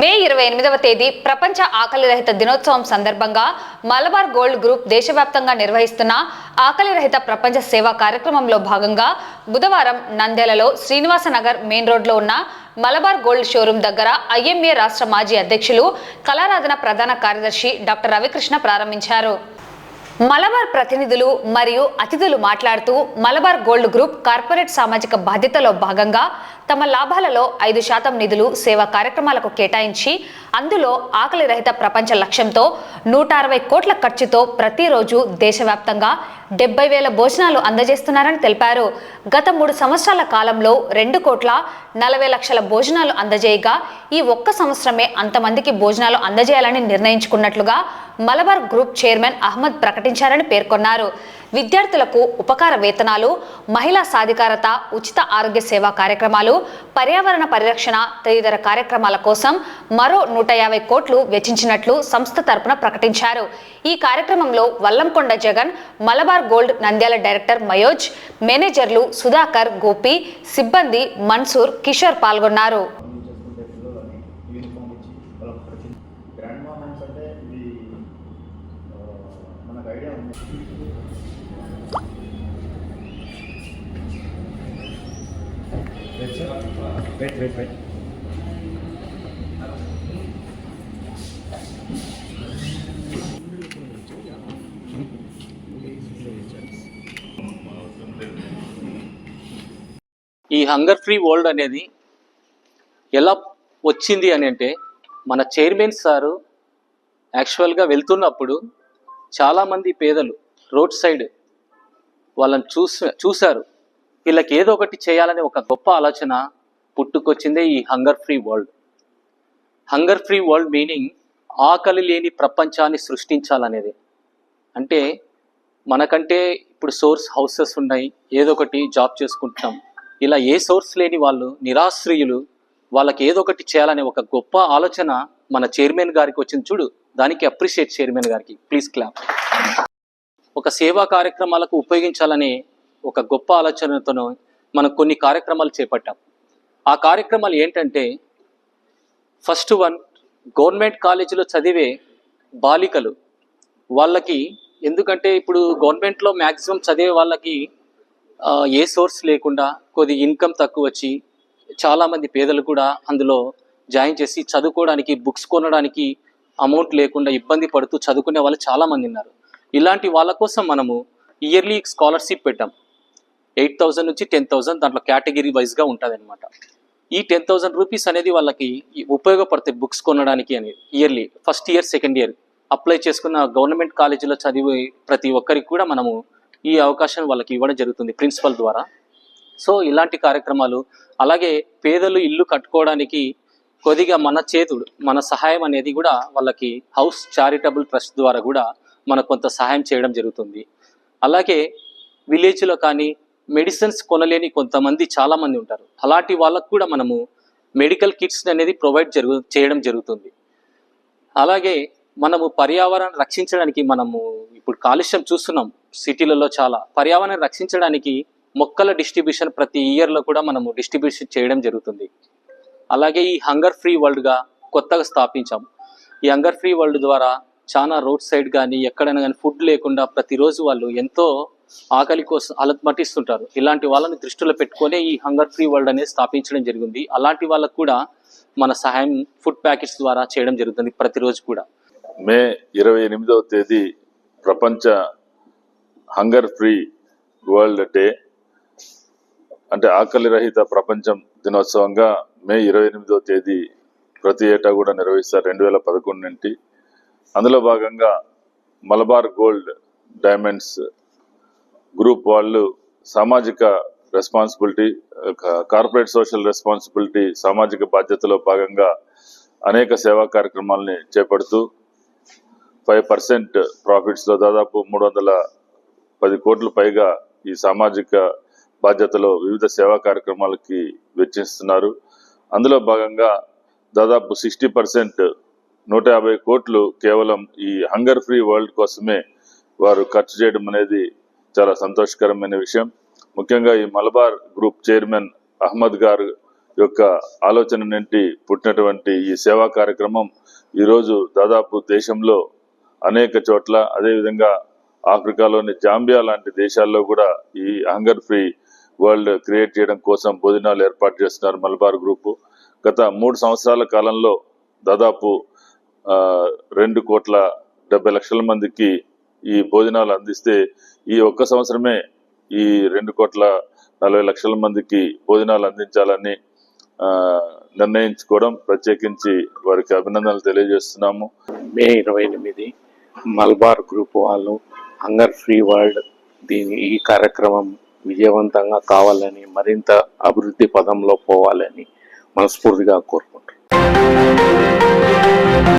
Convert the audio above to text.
మే ఇరవై ఎనిమిదవ తేదీ ప్రపంచ ఆకలి రహిత దినోత్సవం సందర్భంగా మలబార్ గోల్డ్ గ్రూప్ దేశవ్యాప్తంగా నిర్వహిస్తున్న ఆకలి రహిత ప్రపంచ సేవా కార్యక్రమంలో భాగంగా బుధవారం నంద్యాలలో శ్రీనివాస నగర్ మెయిన్ రోడ్లో ఉన్న మలబార్ గోల్డ్ షోరూం దగ్గర ఐఎంఏ రాష్ట్ర మాజీ అధ్యక్షులు కళారాధన ప్రధాన కార్యదర్శి డాక్టర్ రవికృష్ణ ప్రారంభించారు. మలబార్ ప్రతినిధులు మరియు అతిథులు మాట్లాడుతూ మలబార్ గోల్డ్ గ్రూప్ కార్పొరేట్ సామాజిక బాధ్యతలో భాగంగా తమ లాభాలలో ఐదు శాతం నిధులు సేవా కార్యక్రమాలకు కేటాయించి అందులో ఆకలి రహిత ప్రపంచ లక్ష్యంతో నూట అరవై కోట్ల ఖర్చుతో ప్రతిరోజు దేశవ్యాప్తంగా డెబ్బై వేల భోజనాలు అందజేస్తున్నారని తెలిపారు. గత మూడు సంవత్సరాల కాలంలో రెండు కోట్ల నలభై లక్షల భోజనాలు అందజేయగా ఈ ఒక్క సంవత్సరమే అంతమందికి భోజనాలు అందజేయాలని నిర్ణయించుకున్నట్లుగా మలబార్ గ్రూప్ చైర్మన్ అహ్మద్ ప్రకటించారని పేర్కొన్నారు. విద్యార్థులకు ఉపకార వేతనాలు మహిళా సాధికారత ఉచిత ఆరోగ్య సేవా కార్యక్రమాలు పర్యావరణ పరిరక్షణ తదితర కార్యక్రమాల కోసం మరో నూట యాభై కోట్లు వెచ్చించినట్లు సంస్థ తరపున ప్రకటించారు. ఈ కార్యక్రమంలో వల్లంకొండ జగన్ మలబార్ గోల్డ్ నంద్యాల డైరెక్టర్ మయోజ్ మేనేజర్లు సుధాకర్ గోపి సిబ్బంది మన్సూర్ కిషోర్ పాల్గొన్నారు. గ్రాండ్ అంటే ఇది మనకు ఐడియా ఉంది. వెయిట్ వెయిట్ వెయిట్ ఈ హంగర్ ఫ్రీ వరల్డ్ అనేది ఎలా వచ్చింది అని అంటే మన చైర్మన్ సారు యాక్చువల్గా వెళ్తున్నప్పుడు చాలామంది పేదలు రోడ్ సైడ్ వాళ్ళని చూసా చూశారు. వీళ్ళకి ఏదో ఒకటి చేయాలనే ఒక గొప్ప ఆలోచన పుట్టుకొచ్చిందే ఈ hunger free world hunger free world meaning ఆకలి లేని ప్రపంచాన్ని సృష్టించాలనేది. అంటే మనకంటే ఇప్పుడు సోర్స్ హౌసెస్ ఉన్నాయి ఏదో ఒకటి జాబ్ చేసుకుంటున్నాం. ఇలా ఏ సోర్స్ లేని వాళ్ళు నిరాశ్రయులు వాళ్ళకి ఏదో ఒకటి చేయాలనే ఒక గొప్ప ఆలోచన మన చైర్మన్ గారికి వచ్చింది చూడు దానికి అప్రిషియేట్ చైర్మన్ గారికి. ప్లీజ్ క్లాప్ ఒక సేవా కార్యక్రమాలకు ఉపయోగించాలనే ఒక గొప్ప ఆలోచనతోనూ మనం కొన్ని కార్యక్రమాలు చేపట్టాం. ఆ కార్యక్రమాలు ఏంటంటే ఫస్ట్ వన్ గవర్నమెంట్ కాలేజీలో చదివే బాలికలు వాళ్ళకి ఎందుకంటే ఇప్పుడు గవర్నమెంట్లో మ్యాక్సిమం చదివే వాళ్ళకి ఏ సోర్స్ లేకుండా కొద్ది ఇన్కమ్ తక్కువ వచ్చి చాలామంది పేదలు కూడా అందులో జాయిన్ చేసి చదువుకోవడానికి బుక్స్ కొనడానికి అమౌంట్ లేకుండా ఇబ్బంది పడుతూ చదువుకునే వాళ్ళు చాలామంది ఉన్నారు. ఇలాంటి వాళ్ళ కోసం మనము ఇయర్లీ స్కాలర్షిప్ పెట్టాం. ఎయిట్ థౌజండ్ నుంచి టెన్ థౌజండ్ దాంట్లో కేటగిరీ వైజ్గా ఉంటుంది అనమాట ఈ టెన్ థౌజండ్ రూపీస్ అనేది వాళ్ళకి ఉపయోగపడతాయి బుక్స్ కొనడానికి అని yearly first year second year apply చేసుకున్న గవర్నమెంట్ కాలేజీలో చదివే ప్రతి ఒక్కరికి కూడా మనము ఈ అవకాశం వాళ్ళకి ఇవ్వడం జరుగుతుంది ప్రిన్సిపల్ ద్వారా. సో ఇలాంటి కార్యక్రమాలు అలాగే పేదలు ఇల్లు కట్టుకోవడానికి కొద్దిగా మన చేతుడు మన సహాయం అనేది కూడా వాళ్ళకి హౌస్ చారిటబుల్ ట్రస్ట్ ద్వారా కూడా మనకు కొంత సహాయం చేయడం జరుగుతుంది. అలాగే విలేజ్లో కానీ మెడిసిన్స్ కొనలేని కొంతమంది చాలామంది ఉంటారు. అలాంటి వాళ్ళకు కూడా మనము మెడికల్ కిట్స్ అనేది ప్రొవైడ్ జరుగు చేయడం జరుగుతుంది. అలాగే మనము పర్యావరణం రక్షించడానికి మనము ఇప్పుడు కాలుష్యం చూస్తున్నాం సిటీలలో చాలా. పర్యావరణం రక్షించడానికి మొక్కల డిస్ట్రిబ్యూషన్ ప్రతి ఇయర్లో కూడా మనము డిస్ట్రిబ్యూషన్ చేయడం జరుగుతుంది. అలాగే ఈ హంగర్ ఫ్రీ వరల్డ్గా కొత్తగా స్థాపించాం. ఈ హంగర్ ఫ్రీ వరల్డ్ ద్వారా చాలా రోడ్ సైడ్ కానీ ఎక్కడైనా కానీ ఫుడ్ లేకుండా ప్రతిరోజు వాళ్ళు ఎంతో ఆకలి కోసం అలమటిస్తుంటారు ఇలాంటి వాళ్ళని దృష్టిలో పెట్టుకొని ఈ హంగర్ ఫ్రీ వరల్డ్ అనేది స్థాపించడం జరిగింది. అలాంటి వాళ్ళకు కూడా మన సహాయం ఫుడ్ ప్యాకెట్స్ ద్వారా చేయడం జరుగుతుంది ప్రతిరోజు కూడా. మే ఇరవై ఎనిమిదవ తేదీ ప్రపంచ హంగర్ ఫ్రీ వరల్డ్ డే అంటే ఆకలి రహిత ప్రపంచం దినోత్సవంగా మే ఇరవై ఎనిమిదవ తేదీ ప్రతి ఏటా కూడా నిర్వహిస్తారు రెండు వేల పదకొండు నుండి. అందులో భాగంగా మలబార్ గోల్డ్ డైమండ్స్ గ్రూప్ వాళ్ళు సామాజిక రెస్పాన్సిబిలిటీ కార్పొరేట్ సోషల్ రెస్పాన్సిబిలిటీ సామాజిక బాధ్యతలో భాగంగా అనేక సేవా కార్యక్రమాలని చేపడుతూ ఫైవ్ పర్సెంట్ ప్రాఫిట్స్లో దాదాపు మూడు వందల పది కోట్లు పైగా ఈ సామాజిక బాధ్యతలో వివిధ సేవా కార్యక్రమాలకి వెచ్చిస్తున్నారు. అందులో భాగంగా దాదాపు సిక్స్టీ పర్సెంట్ నూట యాభై కోట్లు కేవలం ఈ హంగర్ ఫ్రీ వరల్డ్ కోసమే వారు ఖర్చు చేయడం అనేది చాలా సంతోషకరమైన విషయం. ముఖ్యంగా ఈ మలబార్ గ్రూప్ చైర్మన్ అహ్మద్ గారు యొక్క ఆలోచన నుండి పుట్టినటువంటి ఈ సేవా కార్యక్రమం ఈరోజు దాదాపు దేశంలో అనేక చోట్ల అదేవిధంగా ఆఫ్రికాలోని జాంబియా లాంటి దేశాల్లో కూడా ఈ హంగర్ ఫ్రీ వరల్డ్ క్రియేట్ చేయడం కోసం భోజనాలు ఏర్పాటు చేస్తున్నారు మలబార్ గ్రూపు. గత మూడు సంవత్సరాల కాలంలో దాదాపు రెండు కోట్ల డెబ్బై లక్షల మందికి ఈ భోజనాలు అందిస్తే ఈ ఒక్క సంవత్సరమే ఈ రెండు కోట్ల నలభై లక్షల మందికి భోజనాలు అందించాలని నిర్ణయించుకోవడం ప్రత్యేకించి వారికి అభినందనలు తెలియజేస్తున్నాము. మే ఇరవై ఎనిమిది మల్బార్ గ్రూప్ వాళ్ళు హంగర్ ఫ్రీ వరల్డ్ దీని ఈ కార్యక్రమం విజయవంతంగా కావాలని మరింత అభివృద్ధి పదంలో పోవాలని మనస్ఫూర్తిగా కోరుకుంటున్నాను